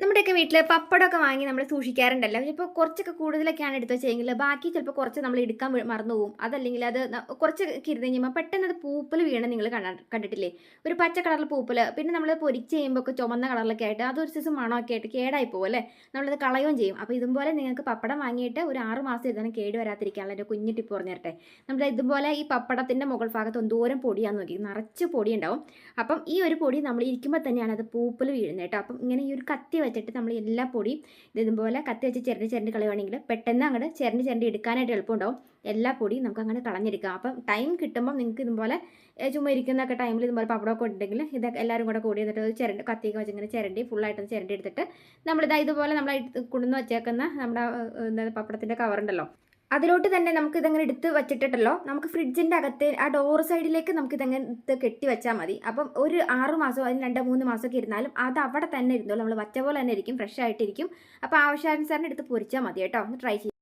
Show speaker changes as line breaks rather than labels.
നമ്മുടെയൊക്കെ വീട്ടിൽ പപ്പടമൊക്കെ വാങ്ങി നമ്മൾ സൂക്ഷിക്കാറുണ്ടല്ലോ. ഇപ്പോൾ കുറച്ചൊക്കെ കൂടുതലൊക്കെയാണ് എടുത്ത് വെച്ചെങ്കിൽ ബാക്കി ചിലപ്പോൾ കുറച്ച് നമ്മൾ എടുക്കാൻ മറന്നു പോകും. അതല്ലെങ്കിൽ അത് കുറച്ച് കിരുന്ന് കഴിയുമ്പോൾ പെട്ടെന്ന് അത് പൂപ്പൽ വീണ് നിങ്ങൾ കണ്ടിട്ടില്ലേ? ഒരു പച്ച കളറിൽ പൂപ്പൽ പിന്നെ നമ്മൾ പൊരിച്ച് ചെയ്യുമ്പോൾ ഒക്കെ ചുമന്ന കളറിലൊക്കെ ആയിട്ട് അതൊരു സൈസ് മണമൊക്കെ ആയിട്ട് കേടായി പോകും അല്ലേ? നമ്മളത് കളയുകയും ചെയ്യും. അപ്പോൾ ഇതുപോലെ നിങ്ങൾക്ക് പപ്പടം വാങ്ങിയിട്ട് ഒരു ആറ് മാസം ഇതാണ് കേട് വരാതിരിക്കാനുള്ള ഒരു കുഞ്ഞു ടിപ്പ് നമ്മൾ ഇതുപോലെ ഈ പപ്പടത്തിന്റെ മുകൾ ഭാഗത്ത് എന്തോരം പൊടിയാന്ന് നോക്കി നിറച്ച് പൊടി ഉണ്ടാവും അപ്പം ഈ ഒരു പൊടി നമ്മൾ ഇരിക്കുമ്പോൾ തന്നെയാണ് അത് പൂപ്പൽ വീഴുന്നത് കേട്ടോ. അപ്പം ഇങ്ങനെ ഈ ഒരു കത്തി വെച്ചിട്ട് നമ്മൾ എല്ലാ പൊടിയും ഇതുപോലെ കത്തി വെച്ച് ചിരണ്ടി ചിരണ്ടി കളയുവാണെങ്കിൽ പെട്ടെന്ന് അങ്ങോട്ട് ചിരണ്ടി ചിരണ്ടി എടുക്കാനായിട്ട് എളുപ്പമുണ്ടാവും. എല്ലാ പൊടിയും നമുക്ക് അങ്ങനെ കളഞ്ഞെടുക്കാം. അപ്പം ടൈം കിട്ടുമ്പോൾ നിങ്ങൾക്ക് ഇതുപോലെ ചുമ്മാ ഇരിക്കുന്നൊക്കെ ടൈമിൽ ഇതുപോലെ പപ്പടമൊക്കെ ഉണ്ടെങ്കിൽ ഇതൊക്കെ എല്ലാവരും കൂടെ കൂടി എന്നിട്ട് ചിരണ്ടി കത്തിയൊക്കെ വെച്ച് ഇങ്ങനെ ചിരണ്ടി ഫുള്ളായിട്ടൊന്ന് ചിരണ്ടി എടുത്തിട്ട് നമ്മളിതാ ഇതുപോലെ നമ്മൾ കൊണ്ടുവന്ന് വെച്ചേക്കുന്ന നമ്മുടെ പപ്പടത്തിന്റെ കവറുണ്ടല്ലോ അതിലോട്ട് തന്നെ നമുക്ക് ഇതങ്ങനെ എടുത്ത് വെച്ചിട്ടുണ്ടല്ലോ നമുക്ക് ഫ്രിഡ്ജിന്റെ അകത്ത് ആ ഡോർ സൈഡിലേക്ക് നമുക്ക് ഇതങ്ങനെ എടുത്ത് കെട്ടി വെച്ചാൽ മതി. അപ്പം ഒരു ആറ് മാസം അതിന് രണ്ട് മൂന്ന് മാസമൊക്കെ ഇരുന്നാലും അത് അവിടെ തന്നെ ഇരുന്നോളൂ. നമ്മൾ വച്ച പോലെ തന്നെ ഇരിക്കും ഫ്രഷ് ആയിട്ടിരിക്കും. അപ്പോൾ ആവശ്യാനുസരണം എടുത്ത് പൊരിച്ചാൽ മതി കേട്ടോ. ഒന്ന് ട്രൈ ചെയ്യാം.